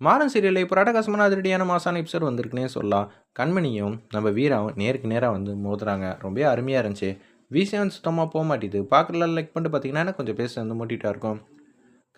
மாறன் சீரியலில் இப்போ ரடகாசமான அதிரடியான மாசான எபிசோட் வந்திருக்குன்னே சொல்லலாம். கண்மணியும் நம்ம வீராவும் நேருக்கு நேராக வந்து மோதுறாங்க. ரொம்ப அருமையாக இருந்துச்சு. விஷயம் சுத்தமாக போக மாட்டேது. பார்க்குறதுல லைக் பண்ணிட்டு பார்த்தீங்கன்னா கொஞ்சம் பேச வந்து மூட்டிகிட்டா இருக்கும்.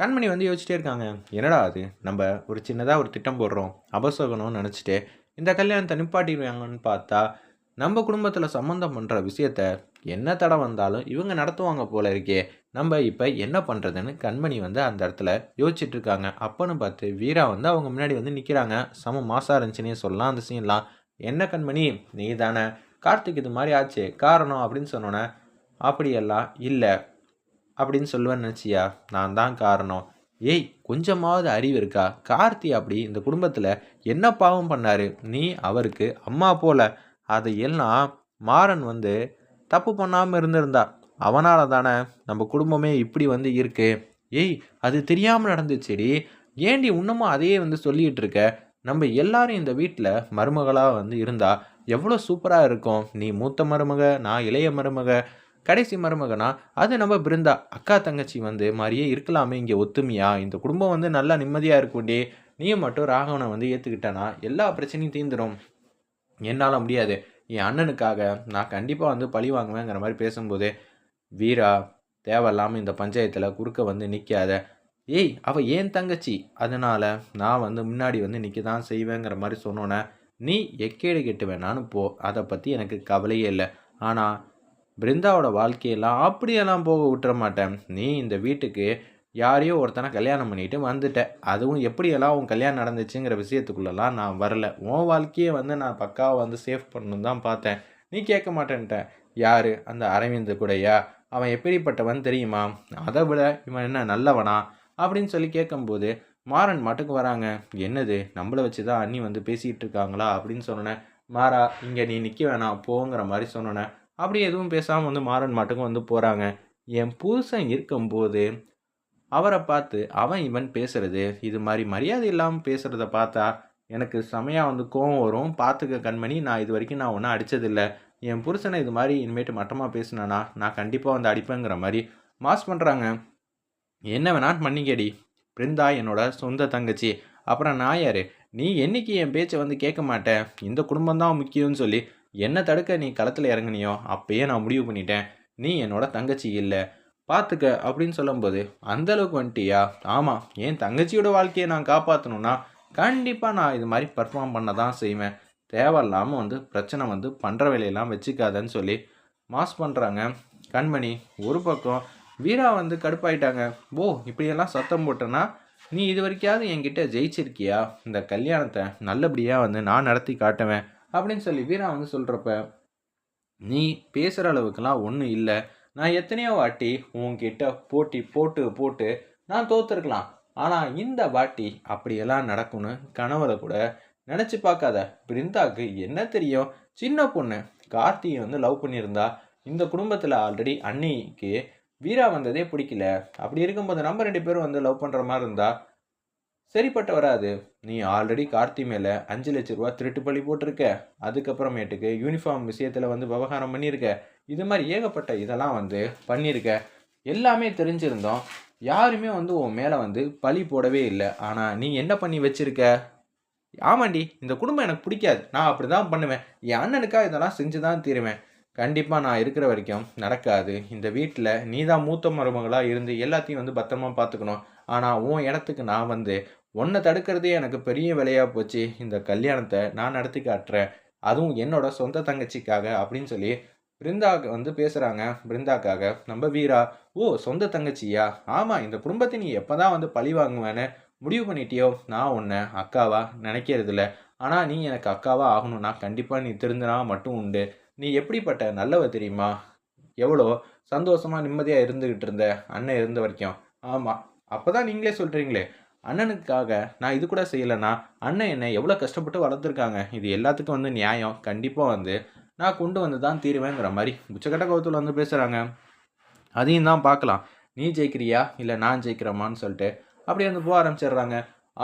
கண்மணி வந்து யோசிச்சிட்டே இருக்காங்க. என்னடா அது? நம்ம ஒரு சின்னதாக ஒரு திட்டம் போடுறோம். அபசகணும்னு நினச்சிட்டு இந்த கல்யாணத்தை நிப்பாட்டிடுவாங்கன்னு பார்த்தா நம்ம குடும்பத்தில் சம்மந்தம் பண்ணுற விஷயத்த என்ன தடை வந்தாலும் இவங்க நடத்துவாங்க போல இருக்கே. நம்ம இப்போ என்ன பண்ணுறதுன்னு கண்மணி வந்து அந்த இடத்துல யோசிச்சுட்டு இருக்காங்க அப்போன்னு பார்த்து வீரா வந்து அவங்க முன்னாடி வந்து நிற்கிறாங்க செம மாசாக இருந்துச்சுன்னே சொல்லலாம் அந்த சீன்லாம். என்ன கண்மணி? நீ தானே கார்த்திக் இது மாதிரி ஆச்சு. காரணம் அப்படின்னு சொன்னோன்னே அப்படியெல்லாம் இல்லை. அப்படின்னு சொல்லுவேன் நினச்சியா? நான் தான் காரணம். ஏய் கொஞ்சமாவது அறிவு இருக்கா? கார்த்தி அப்படி இந்த குடும்பத்தில் என்ன பாவம் பண்ணார்? நீ அவருக்கு அம்மா போல. அதையெல்லாம் மாறன் வந்து தப்பு பண்ணாமல் இருந்திருந்தா. அவனால் தானே நம்ம குடும்பமே இப்படி வந்து இருக்கு. ஏய் அது தெரியாமல் நடந்துச்சுடி. ஏண்டி இன்னமும் அதையே வந்து சொல்லிகிட்டு இருக்க நம்ம எல்லாரும் இந்த வீட்டில் மருமகளாக வந்து இருந்தால் எவ்வளோ சூப்பராக இருக்கும். நீ மூத்த மருமக நான் இளைய மருமக கடைசி மருமகனா? அது நம்ம பிருந்தா. அக்கா தங்கச்சி வந்து மாதிரியே இருக்கலாமே இங்கே ஒத்துமையா? இந்த குடும்பம் வந்து நல்லா நிம்மதியாக இருக்கும்டி. நீயும் மட்டும் ராகவனை வந்து ஏற்றுக்கிட்டனா எல்லா பிரச்சனையும் தீந்துடும் என்னால் முடியாது. என் அண்ணனுக்காக நான் கண்டிப்பாக வந்து பழி வாங்குவேங்கிற மாதிரி பேசும்போது வீரா தேவையில்லாமல் இந்த பஞ்சாயத்தில் குறுக்க வந்து நிற்காத ஏய் அவள் ஏன் தங்கச்சி? அதனால் நான் வந்து முன்னாடி வந்து நிற்க தான் செய்வேங்கிற மாதிரி சொன்னோன்னே நீ எக்கேடு கெட்டு வேணான்னு போ. அதை பற்றி எனக்கு கவலையே இல்லை. ஆனால் பிருந்தாவோட வாழ்க்கையெல்லாம் அப்படியெல்லாம் போக விட்டுற மாட்டேன். நீ இந்த வீட்டுக்கு யாரையோ ஒருத்தனை கல்யாணம் பண்ணிட்டு வந்துட்ட. அதுவும் எப்படியெல்லாம் உன் கல்யாணம் நடந்துச்சுங்கிற விஷயத்துக்குள்ளெல்லாம் நான் வரல. உன் வாழ்க்கையை வந்து நான் பக்காவை வந்து சேஃப் பண்ணணும் தான் பார்த்தேன். நீ கேட்க மாட்டேன்ட்ட. யார்? அந்த அரவிந்த் கூடயா? அவன் எப்படிப்பட்டவன் தெரியுமா? அதை விட இவன் என்ன நல்லவனா? அப்படின்னு சொல்லி கேட்கும்போது மாறன் மட்டுக்கு வராங்க. என்னது? நம்மளை வச்சு தான் அண்ணி வந்து பேசிகிட்டு இருக்காங்களா? அப்படின்னு சொன்னேன் மாறா இங்கே நீ நிற்க வேணாம் போங்கிற மாதிரி சொன்னேன் அப்படி எதுவும் பேசாமல் வந்து மாறன் மாட்டுக்கும் வந்து போகிறாங்க என் புருஷன் இருக்கும்போது அவரை பார்த்து அவன் இவன் பேசுறது இது மாதிரி மரியாதை இல்லாமல் பேசுகிறத பார்த்தா எனக்கு செமையாக வந்து கோவம் வரும். பார்த்துக்க கண்மணி நான் இது வரைக்கும் நான் ஒன்றும் அடித்ததில்ல என் புருஷனை இது மாதிரி இனிமேட்டு மட்டமாக பேசினேன்னா நான் கண்டிப்பாக வந்து அடிப்பேங்கிற மாதிரி மாஸ் பண்ணுறாங்க என்ன வேணான்னு பண்ணிக்கடி. பிருந்தா என்னோட சொந்த தங்கச்சி. அப்புறம் நான் யார்? நீ என்னைக்கு என் பேச்சை வந்து கேட்க மாட்டேன் இந்த குடும்பம் தான் முக்கியம்னு சொல்லி என்ன தடுக்க நீ களத்தில் இறங்குனியோ அப்பயே நான் முடிவு பண்ணிட்டேன். நீ என்னோட தங்கச்சி இல்லை. பார்த்துக்க அப்படின்னு சொல்லும்போது அந்தளவுக்கு வந்துட்டியா? ஆமாம் என் தங்கச்சியோட வாழ்க்கையை நான் காப்பாற்றணும்னா கண்டிப்பாக நான் இது மாதிரி பர்ஃபார்ம் பண்ண தான் செய்வேன். தேவையில்லாமல் வந்து பிரச்சனை வந்து பண்ணுற வேலையெல்லாம் வச்சுக்காதன்னு சொல்லி மாஸ் பண்ணுறாங்க கண்மணி ஒரு பக்கம் வீரா வந்து கடுப்பாயிட்டாங்க. ஓ இப்படியெல்லாம் சத்தம் போட்டேன்னா நீ இது வரைக்காவது என்கிட்ட ஜெயிச்சிருக்கியா? இந்த கல்யாணத்தை நல்லபடியாக வந்து நான் நடத்தி காட்டுவேன். அப்படின்னு சொல்லி வீரா வந்து சொல்கிறப்ப நீ பேசுகிற அளவுக்குலாம் ஒன்றும் இல்லை. நான் எத்தனையோ வாட்டி உன்கிட்ட போட்டி போட்டு போட்டு நான் தோத்துருக்கலாம். ஆனால் இந்த வாட்டி அப்படியெல்லாம் நடக்கும்னு கணவரை கூட நினச்சி பார்க்காத. பிருந்தாவுக்கு என்ன தெரியும்? சின்ன பொண்ணு. கார்த்தியை வந்து லவ் பண்ணியிருந்தா இந்த குடும்பத்தில் ஆல்ரெடி அன்னிக்கு வீரா வந்ததே பிடிக்கல. அப்படி இருக்கும்போது நம்ம ரெண்டு பேரும் வந்து லவ் பண்ணுற மாதிரி இருந்தா சரிப்பட்டு வராது. நீ ஆல்ரெடி கார்த்தி மேலே அஞ்சு லட்ச ரூபா திருட்டு பழி போட்டிருக்க. அதுக்கப்புறமேட்டுக்கு யூனிஃபார்ம் விஷயத்தில் வந்து விவகாரம் பண்ணியிருக்க. இது மாதிரி ஏகப்பட்ட இதெல்லாம் வந்து பண்ணியிருக்க. எல்லாமே தெரிஞ்சிருந்தோம். யாருமே வந்து உன் மேலே வந்து பழி போடவே இல்லை. ஆனால் நீ என்ன பண்ணி வச்சிருக்க? ஆமாண்டி இந்த குடும்பம் எனக்கு பிடிக்காது. நான் அப்படி தான் பண்ணுவேன். என் அண்ணனுக்காக இதெல்லாம் செஞ்சு தான் தீருவேன். கண்டிப்பாக நான் இருக்கிற வரைக்கும் நடக்காது. இந்த வீட்டில் நீ தான் மூத்த மருமகளாக இருந்து எல்லாத்தையும் வந்து பத்திரமா பார்த்துக்கணும் ஆனால் உன் இடத்துக்கு நான் வந்து உன்னை தடுக்கிறதே எனக்கு பெரிய வேலையாக போச்சு. இந்த கல்யாணத்தை நான் நடத்தி காட்டுறேன். அதுவும் என்னோட சொந்த தங்கச்சிக்காக அப்படின்னு சொல்லி பிருந்தா வந்து பேசுகிறாங்க பிருந்தாக்காக நம்ம வீரா ஓ சொந்த தங்கச்சியா? ஆமாம் இந்த குடும்பத்தை நீ எப்போ தான் வந்து பழி வாங்குவேன்னு முடிவு பண்ணிட்டியோ? நான் உன்னை அக்காவா நினைக்கிறதில்ல. ஆனால் நீ எனக்கு அக்காவாக ஆகணும்னா கண்டிப்பாக நீ திருந்தினா மட்டும் உண்டு. நீ எப்படிப்பட்ட நல்லவ தெரியுமா? எவ்வளோ சந்தோஷமாக நிம்மதியாக இருந்துக்கிட்டு இருந்த அண்ணன் இருந்த வரைக்கும். ஆமாம் அப்போ தான் நீங்களே சொல்கிறீங்களே அண்ணனுக்காக நான் இது கூட செய்யலைன்னா அண்ணன் என்னை எவ்வளோ கஷ்டப்பட்டு வளர்த்துருக்காங்க. இது எல்லாத்துக்கும் வந்து நியாயம். கண்டிப்பாக வந்து நான் கொண்டு வந்து தான் தீருவேங்கிற மாதிரி உச்சக்கட்ட கோபத்தில் வந்து பேசுகிறாங்க அதையும் தான் பார்க்கலாம். நீ ஜெயிக்கிறியா? இல்லை நான் ஜெயிக்கிறோமான்னு சொல்லிட்டு அப்படியே வந்து போக ஆரம்பிச்சிடுறாங்க.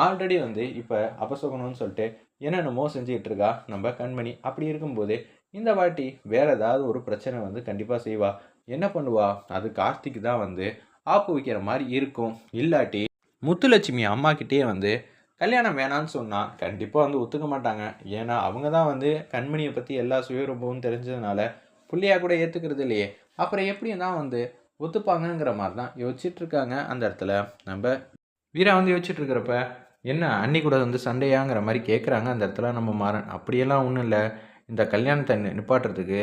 ஆல்ரெடி வந்து இப்போ அபசகுணம்னு சொல்லிட்டு என்னென்னமோ செஞ்சுக்கிட்டு இருக்கா. நம்ம கண்மணி அப்படி இருக்கும்போது இந்த வாட்டி வேற ஏதாவது ஒரு பிரச்சனை வந்து கண்டிப்பாக செய்வா. என்ன பண்ணுவா? அது கார்த்திக் தான் வந்து ஆப்பு வைக்கிற மாதிரி இருக்கும். இல்லாட்டி முத்துலட்சுமி அம்மாக்கிட்டேயே வந்து கல்யாணம் வேணான்னு சொன்னால் கண்டிப்பாக வந்து ஒத்துக்க மாட்டாங்க. ஏன்னா அவங்க தான் வந்து கண்மணியை பற்றி எல்லா சுயரூபமும் தெரிஞ்சதுனால புள்ளையா கூட ஏற்றுக்கிறது இல்லையே. அப்புறம் எப்படி தான் வந்து ஒத்துப்பாங்கங்கிற மாதிரி தான் யோசிச்சுட்ருக்காங்க அந்த இடத்துல. நம்ம வீரா வந்து யோசிச்சுட்டு இருக்கிறப்ப என்ன அன்னி கூட வந்து சண்டையாங்கிற மாதிரி கேட்குறாங்க அந்த இடத்துல நம்ம மாறன். அப்படியெல்லாம் ஒன்றும் இல்லை. இந்த கல்யாணத்தை நிப்பாட்டுறதுக்கு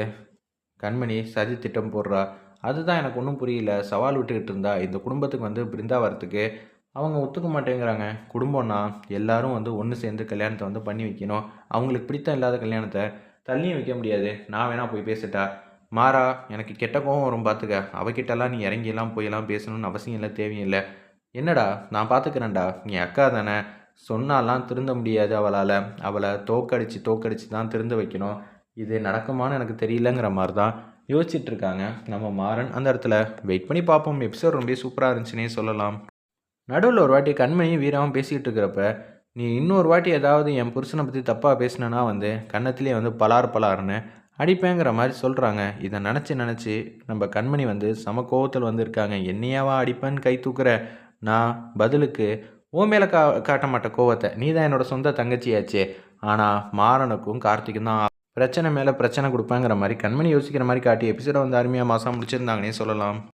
கண்மணி சதி திட்டம் போடுறா. அதுதான் எனக்கு ஒன்றும் புரியல. சவால் விட்டுக்கிட்டு இருந்தா இந்த குடும்பத்துக்கு வந்து பிருந்தா வரத்துக்கு அவங்க ஒத்துக்க மாட்டேங்கிறாங்க. குடும்பம்னா எல்லாரும் வந்து ஒன்று சேர்ந்து கல்யாணத்தை வந்து பண்ணி வைக்கணும். அவங்களுக்கு பிடித்தம் இல்லாத கல்யாணத்தை தள்ளியும் வைக்க முடியாது. நான் வேணா போய் பேசிட்டா. மாறா எனக்கு கெட்ட கோவம் வரும் பார்த்துக்க அவகிட்டலாம் நீ இறங்கியெல்லாம் போயெல்லாம் பேசணும்னு அவசியம் இல்லை தேவையில்லை என்னடா நான் பார்த்துக்கிறேன்டா நீ அக்கா தானே. சொன்னாலாம் திருந்த முடியாது அவளால். அவளை தோக்கடிச்சு தோக்கடிச்சு தான் திருந்து வைக்கணும். இது நடக்குமான்னு எனக்கு தெரியலங்கிற மாதிரி தான் யோசிச்சுட்டு இருக்காங்க. நம்ம மாறன் அந்த இடத்துல. வெயிட் பண்ணி பார்ப்போம். எபிசோட் ரொம்ப சூப்பராக இருந்துச்சுன்னே சொல்லலாம். நடுவில் ஒரு வாட்டி கண்மணியும் வீராவும் பேசிக்கிட்டு இருக்கிறப்ப நீ இன்னொரு வாட்டி ஏதாவது என் புருஷனை பற்றி தப்பாக பேசினேன்னா வந்து கன்னத்திலே வந்து பலார் பலார்னு அடிப்பேங்கிற மாதிரி சொல்கிறாங்க இதை நினச்சி நினச்சி நம்ம கண்மணி வந்து சம கோவத்தில் வந்திருக்காங்க என்னையாவா அடிப்பேன்னு கை தூக்குற நான் பதிலுக்கு ஓ மேலே கா காட்ட மாட்டேன் கோவத்தை நீ தான் என்னோட சொந்த தங்கச்சியாச்சே. ஆனால் மாறனுக்கும் கார்த்திக்கும் தான் பிரச்சனை மேலே பிரச்சனை கொடுப்பேங்கிற மாதிரி கண்மணி யோசிக்கிற மாதிரி காட்டி எபிசோட வந்து அருமையாக மாதம் முடிச்சிருந்தாங்கன்னே சொல்லலாம்.